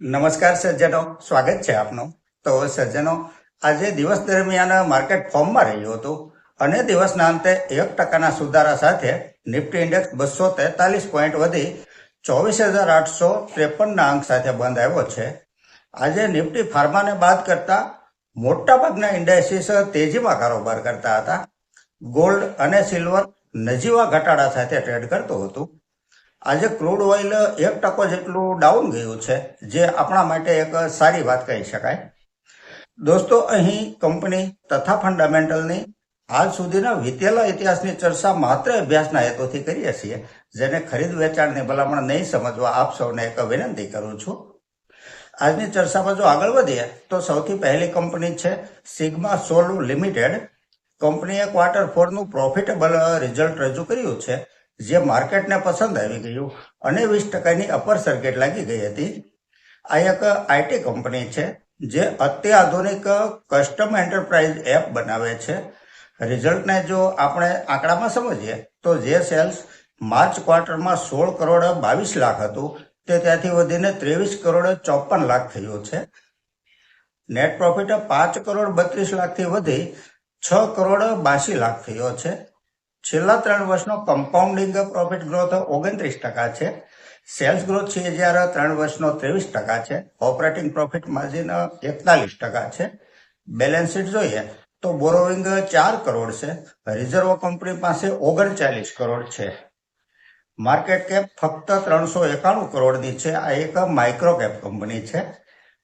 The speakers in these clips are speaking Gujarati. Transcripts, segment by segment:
નમસ્કાર સજ્જનો, સ્વાગત છે આપનું. તો સજ્જનો, આજે દિવસ દરમિયાન માર્કેટ ફોર્મમાં રહ્યું હતું અને દિવસના અંતે એક ટકાના સુધારા સાથે નિફ્ટી ઇન્ડેક્સ બસો તેતાલીસ પોઈન્ટ વધી ચોવીસ હજાર આઠસો ત્રેપનના અંક સાથે બંધ આવ્યો છે. આજે નિફ્ટી ફાર્માને બાદ કરતા મોટાભાગના ઇન્ડસ્ટ્રીસ તેજીમાં કારોબાર કરતા હતા. ગોલ્ડ અને સિલ્વર નજીવા ઘટાડા સાથે ટ્રેડ કરતું હતું. આજે ક્રૂડ ઓઇલ એક ટકો જેટલું ડાઉન ગયું છે, જે આપણા માટે એક સારી વાત કહી શકાય. દોસ્તો, અહીં કંપની તથા ફંડામેન્ટલની હાલ સુધીના વીતેલા ઇતિહાસની ચર્ચા માત્ર અભ્યાસના હેતુથી કરીએ છીએ, જેને ખરીદ વેચાણની ભલામણ નહીં સમજવા આપ સૌને એક વિનંતી કરું છું. આજની ચર્ચામાં જો આગળ વધીએ, તો સૌથી પહેલી કંપની છે સિગ્મા સોલ લિમિટેડ. કંપનીએ ક્વાર્ટર ફોરનું પ્રોફિટેબલ રિઝલ્ટ રજૂ કર્યું છે જે માર્કેટને પસંદ આવી ગયું, અને વીસ ટકાની અપર સર્કિટ લાગી ગઈ હતી. આ એક આઈટી કંપની છે, જે અત્યાધુનિક કસ્ટમ એન્ટરપ્રાઇઝ એપ બનાવે છે. રિઝલ્ટને જો આપણે આંકડામાં સમજીએ, તો જે સેલ્સ માર્ચ ક્વાર્ટરમાં સોળ કરોડ બાવીસ લાખ હતું, તે ત્યાંથી વધીને ત્રેવીસ કરોડ ચોપન લાખ થયું છે. નેટ પ્રોફિટ પાંચ કરોડ બત્રીસ લાખથી વધી છ કરોડ બાસી લાખ થયો છે. છેલ્લા ત્રણ વર્ષનો કમ્પાઉન્ડિંગ પ્રોફિટ ગ્રોથ ઓગણત્રીસ ટકા છે. સેલ્સ ગ્રોથ છે જ્યારે ત્રણ વર્ષનો ત્રેવીસ ટકા છે. ઓપરેટિંગ પ્રોફિટ માર્જિન એકતાલીસ ટકા છે. બેલેન્સ શીટ જોઈએ તો બોરોવિંગ ચાર કરોડ છે. રિઝર્વ કંપની પાસે ઓગણચાલીસ કરોડ છે. માર્કેટ કેપ ફક્ત ત્રણસો એકાણું કરોડની છે. આ એક માઇક્રો કેપ કંપની છે.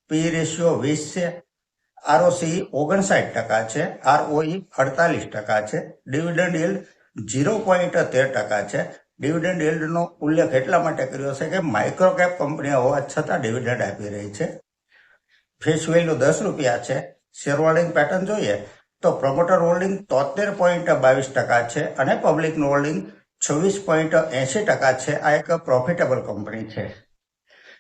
પી રેશિયો વીસ છે. આરઓસી ઓગણસાઠ ટકા છે. આરઓઈ અડતાલીસ ટકા છે. ડિવિડન્ડ yield ઝીરો પોઈન્ટ તેર ટકા છે. ડિવિડન્ડ યીલ્ડનો ઉલ્લેખ એટલા માટે કર્યો છે કે માઇક્રો કેપ કંપનીઓ હોવા છતાં ડિવિડન્ડ આપી રહી છે. ફેસ વેલ્યુ દસ રૂપિયા છે. શેર હોલ્ડિંગ પેટર્ન જોઈએ તો પ્રમોટર હોલ્ડિંગ તોતેર પોઈન્ટ બાવીસ ટકા છે અને પબ્લિકનું હોલ્ડિંગ છવ્વીસ પોઈન્ટ એંશી ટકા છે. આ એક પ્રોફિટેબલ કંપની છે.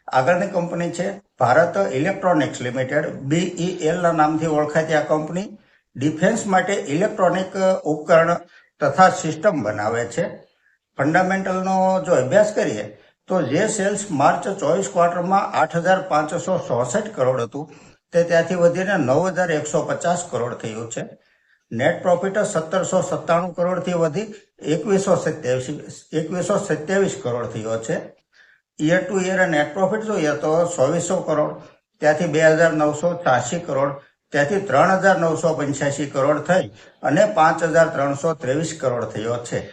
આગળની કંપની છે ભારત ઇલેક્ટ્રોનિક્સ લિમિટેડ બીઈએલ ના નામથી ઓળખાતી આ કંપની ડિફેન્સ માટે ઇલેક્ટ્રોનિક ઉપકરણ તથા સિસ્ટમ બનાવે છે. ફંડામેન્ટલનો જો અભ્યાસ કરીએ, તો જે સેલ્સ માર્ચ ચોવીસ ક્વાર્ટરમાં આઠ હજાર પાંચસો ચોસઠ કરોડ હતું. તે ત્યાંથી વધીને નવ હજાર એકસો પચાસ કરોડ થયું છે. નેટ પ્રોફિટ સત્તરસો સત્તાણું કરોડથી વધી એકવીસો સત્યાવીસ એકવીસો સત્યાવીસ કરોડ થયો છે. Year to year net profit જોઈએ તો ચોવીસો કરોડ, ત્યાંથી બે હજાર નવસો છ્યાસી કરોડ ત્યાંથી ત્રણ હજાર નવસો પંચ્યાસી કરોડ થઈ અને પાંચ હજાર ત્રણસો ત્રેવીસ કરોડ થયો છે.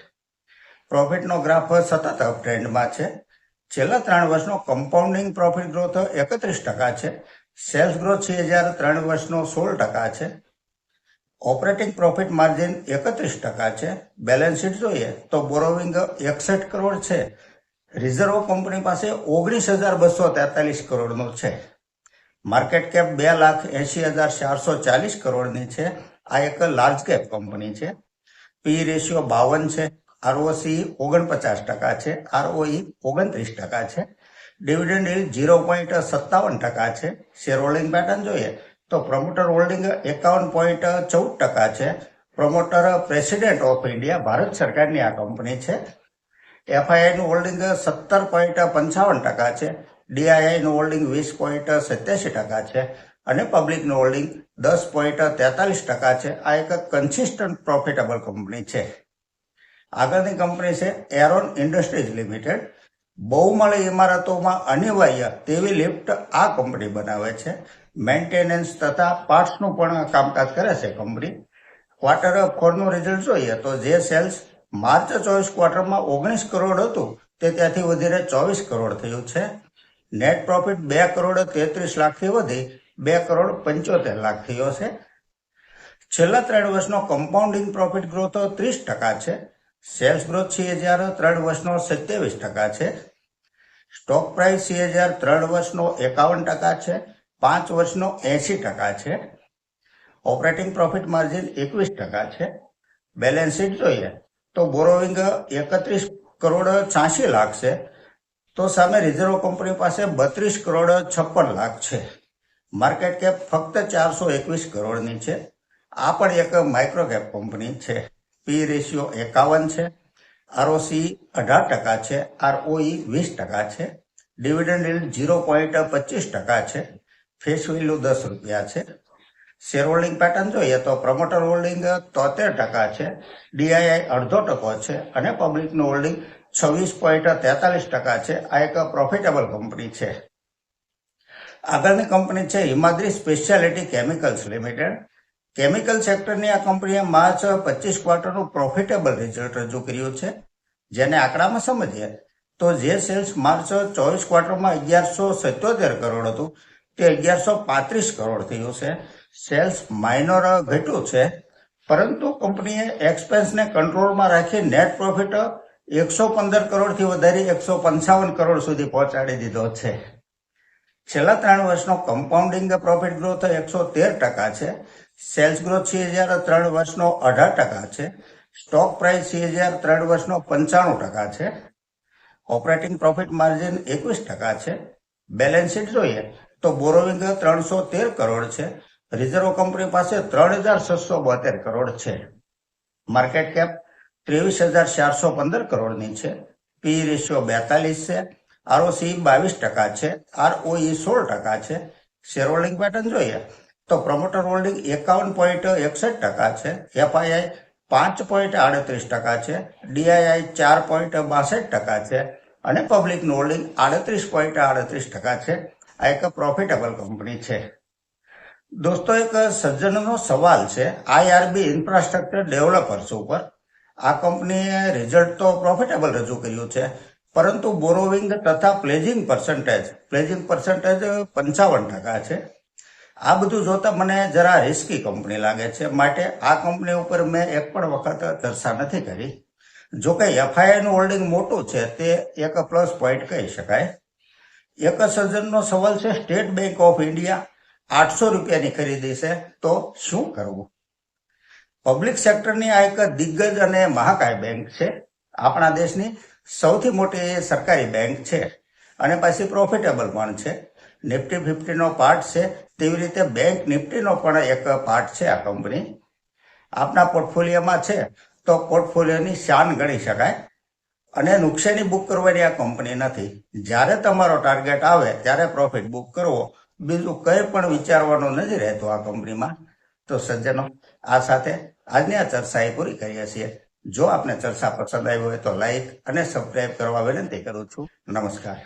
પ્રોફિટનો ગ્રાફ સતત અપટ્રેન્ડમાં છે. છેલ્લા ત્રણ વર્ષનો કમ્પાઉન્ડિંગ પ્રોફિટ ગ્રોથ એકત્રીસ ટકા છે. સેલ્સ ગ્રોથ છે હજાર ત્રણ વર્ષનો સોળ ટકા છે. ઓપરેટિંગ પ્રોફિટ માર્જિન એકત્રીસ ટકા છે. બેલેન્સ શીટ જોઈએ તો બોરોવિંગ એકસઠ કરોડ છે. રિઝર્વ કંપની પાસે ઓગણીસ હજાર બસો તેતાલીસ કરોડનો છે. માર્કેટ કેપ બે લાખ એસી હજાર ચારસો ચાલીસ કરોડની છે. આ એક લાર્જ કેપ કંપની છે. પી રેશિયો બાવન છે. આરઓસી ઓગણપચાસ ટકા છે. આરઓઈ ઓગણત્રીસ ટકા છે. ડિવિડન્ડ ઇલ ઝીરો પોઈન્ટ સત્તાવન ટકા છે. શેર હોલ્ડિંગ પેટર્ન જોઈએ તો પ્રમોટર હોલ્ડિંગ એકાવન પોઈન્ટ ચૌદ ટકા છે. Promoter president of India Bharat સરકારની આ કંપની છે. એફઆઈઆઈનું હોલ્ડિંગ સત્તર પોઈન્ટ પંચાવન ટકા છે. ડીઆઈઆઈ નું હોલ્ડિંગ વીસ પોઈન્ટ સત્યાસી ટકા છે અને પબ્લિકનું હોલ્ડિંગ દસ પોઈન્ટ તેતાલીસ ટકા છે. આ એક કન્સિસ્ટન્ટ પ્રોફિટેબલ કંપની છે. આગળની કંપની છે એરોન ઇન્ડસ્ટ્રીઝ લિમિટેડ બહુમાળી ઇમારતોમાં અનિવાર્ય તેવી લિફ્ટ આ કંપની બનાવે છે. મેન્ટેનન્સ તથા પાર્ટ્સનું પણ કામકાજ કરે છે કંપની ક્વાર્ટર ફોરનું રિઝલ્ટ જોઈએ તો જે સેલ્સ માર્ચ ચોવીસ ક્વાર્ટરમાં ઓગણીસ કરોડ હતું તે ત્યાંથી વધીને ચોવીસ કરોડ થયું છે. નેટ પ્રોફિટ બે કરોડ તેત્રીસ લાખથી વધી, બે કરોડ પંચોતેર લાખ થયો છે છેલ્લા ત્રણ વર્ષનો કમ્પાઉન્ડિંગ પ્રોફિટ ગ્રોથ ત્રીસ ટકા છે. સેલ્સ ગ્રોથ સીએજીઆર ત્રણ વર્ષનો સત્યાવીસ ટકા છે. સ્ટોક પ્રાઇસ સીએજીઆર ત્રણ વર્ષનો એકાવન ટકા છે. પાંચ વર્ષનો એંશી ટકા છે. ઓપરેટિંગ પ્રોફિટ માર્જિન એકવીસ ટકા છે. બેલેન્સ શીટ જોઈએ તો બોરોવિંગ એકત્રીસ કરોડ છ્યાસી લાખ છે. તો સામે રિઝર્વ કંપની પાસે બત્રીસ કરોડ છપ્પન લાખ છે. માર્કેટ કેપ ફક્ત ચારસો એકવીસ કરોડની છે. આ પણ એક માઇક્રો કેપ કંપની છે. પી રેશિયો એકાવન છે. આરઓસી અઢાર ટકા છે. આરઓઈ વીસ ટકા છે. ડિવિડન્ડ yield ઝીરો પોઈન્ટ પચીસ ટકા છે. ફેસ વેલ્યુ દસ રૂપિયા છે. શેર હોલ્ડિંગ પેટર્ન જોઈએ તો પ્રમોટર હોલ્ડિંગ તોતેર ટકા છે. ડીઆઈઆઈ અડધો ટકો છે અને પબ્લિકનું હોલ્ડિંગ છવ્વીસ પોઈન્ટ તેતાલીસ ટકા છે. આ એક પ્રોફિટેબલ કંપની છે. આગળની કંપની છે Himadri speciality chemicals limited chemical સેક્ટરની આ કંપનીએ માર્ચ પચીસ ક્વાર્ટરનું પ્રોફિટેબલ રિઝલ્ટ રજૂ કર્યું છે. જેને આંકડામાં સમજીએ તો જે સેલ્સ માર્ચ ચોવીસ ક્વાર્ટરમાં અગિયારસો સિત્યોતેર કરોડ હતું, તે અગિયારસો પાંત્રીસ કરોડ થયું છે. સેલ્સ માઇનોર ઘટ્યું છે, પરંતુ કંપનીએ એક્સપેન્સને કંટ્રોલમાં રાખી નેટ પ્રોફિટ એકસો પંદર કરોડથી વધારી એકસો પંચાવન કરોડ સુધી પહોંચાડી દીધો છે. છેલ્લા ત્રણ વર્ષનો કમ્પાઉન્ડિંગ પ્રોફિટ ગ્રોથ એકસો તેર ટકા છે. સેલ્સ ગ્રોથ હજાર ત્રણ વર્ષનો અઢાર ટકા છે. સ્ટોક પ્રાઇસ છે હજાર ત્રણ વર્ષનો પંચાણું ટકા છે. ઓપરેટિંગ પ્રોફિટ માર્જિન એકવીસ ટકા છે. બેલેન્સ શીટ જોઈએ તો બોરોવિંગ ત્રણસો તેર કરોડ છે. રિઝર્વ કંપની પાસે ત્રણ હજાર છસો બોતેર કરોડ છે. માર્કેટ કેપ ત્રેવીસ હજાર ચારસો પંદર કરોડની છે. પી રેશિયો બેતાલીસ છે. આરઓસી બાવીસ ટકા છે. આરઓઈ સોળ ટકા છે. શેર હોલ્ડિંગ પેટર્ન જોઈએ તો પ્રમોટર હોલ્ડિંગ એકાવન પોઈન્ટ એકસઠ ટકા છે. એફઆઈઆઈ પાંચ પોઈન્ટ આડત્રીસ ટકા છે. ડીઆઈઆઈ ચાર પોઈન્ટ બાસઠ ટકા છે. અને પબ્લિકનું હોલ્ડિંગ આડત્રીસ પોઈન્ટ આડત્રીસ ટકા છે. આ એક પ્રોફિટેબલ કંપની છે. દોસ્તો, એક સજ્જનનો સવાલ છે. આઈઆરબી ઇન્ફ્રાસ્ટ્રક્ચર ડેવલપર્સ ઉપર આ કંપનીએ રિઝલ્ટ તો પ્રોફિટેબલ રજૂ કર્યું છે, પરંતુ બોરોવિંગ તથા પ્લેજિંગ પર્સન્ટેજ પ્લેજિંગ પર્સન્ટેજ પંચાવન ટકા છે. આ બધું જોતા મને જરા રિસ્કી કંપની લાગે છે, માટે આ કંપની ઉપર મેં એક પણ વખત ચર્ચા નથી કરી. જો કે એફઆઈઆઈનું હોલ્ડિંગ મોટું છે, તે એક પ્લસ પોઈન્ટ કહી શકાય. એક સર્જનનો સવાલ છે, સ્ટેટ બેંક ઓફ ઇન્ડિયા આઠસો રૂપિયાની ખરીદી છે, તો શું કરવું? પબ્લિક સેક્ટરની આ એક દિગ્ગજ અને મહાકાય બેંક છે. આપણા દેશની સૌથી મોટી સરકારી બેંક છે. અને પાછી પ્રોફિટેબલ પણ છે. નિફ્ટી ફિફ્ટીનો પાર્ટ છે. તેવી રીતે બેંક નિફ્ટીનો પણ એક પાર્ટ છે આ કંપની આપના પોર્ટફોલિયોમાં છે તો પોર્ટફોલિયોની શાન ગણી શકાય. અને નુકસાની બુક કરવાની આ કંપની નથી. જ્યારે તમારો ટાર્ગેટ આવે, ત્યારે પ્રોફિટ બુક કરવો. બીજું કંઈ પણ વિચારવાનું નથી રહેતું આ કંપનીમાં તો સજ્જનો આ સાથે આજની આ ચર્ચા એ પૂરી કરીએ છીએ. જો આપને ચર્ચા પસંદ આવી હોય તો લાઈક અને સબસ્ક્રાઇબ કરવા વિનંતી કરું છું. નમસ્કાર.